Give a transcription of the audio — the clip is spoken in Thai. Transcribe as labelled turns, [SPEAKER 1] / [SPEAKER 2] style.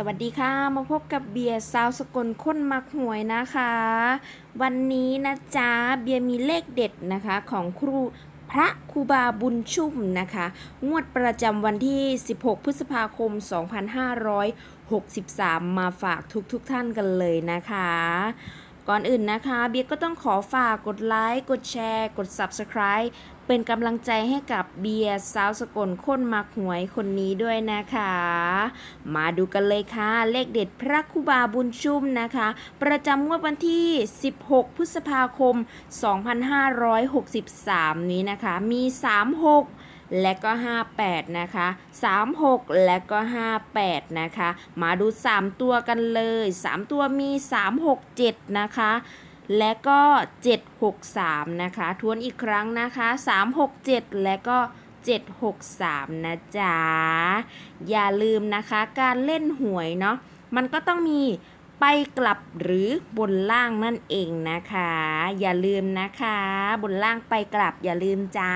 [SPEAKER 1] สวัสดีค่ะ มาพบกับเบียร์สาวสกลค้นมักหวยนะคะ วันนี้นะจ๊ะเบียร์มีเลขเด็ดนะคะของครูพระครูบาบุญชุ่มนะคะ งวดประจำวันที่ 16 พฤษภาคม 2563 มาฝากทุกทุกท่านกันเลยนะคะ ก่อนอื่นนะคะเบียร์ก็ต้องขอฝากกดไลค์ กดแชร์ กด Subscribe เป็นกำลังใจให้กับเบียร์สาวสกลค้นมักหวยคนนี้ด้วยนะคะ มาดูกันเลยค่ะ เลขเด็ดพระครูบาบุญชุ่มนะคะ ประจำงวดวันที่ 16 พฤษภาคม 2563 นี้นะคะ มี 36 และก็ 58 นะคะ 36 และก็ 58 นะคะ มาดู 3 ตัวกันเลย 3 ตัวมี 367 นะคะและก็ 763 นะคะ ทวนอีกครั้งนะคะ 367 และก็ 763 นะจ๊ะ อย่าลืมนะคะการเล่นหวยเนาะ มันก็ต้องมีไปกลับหรือบนล่างนั่นเองนะคะ อย่าลืมนะคะ บนล่างไปกลับอย่าลืมจ้า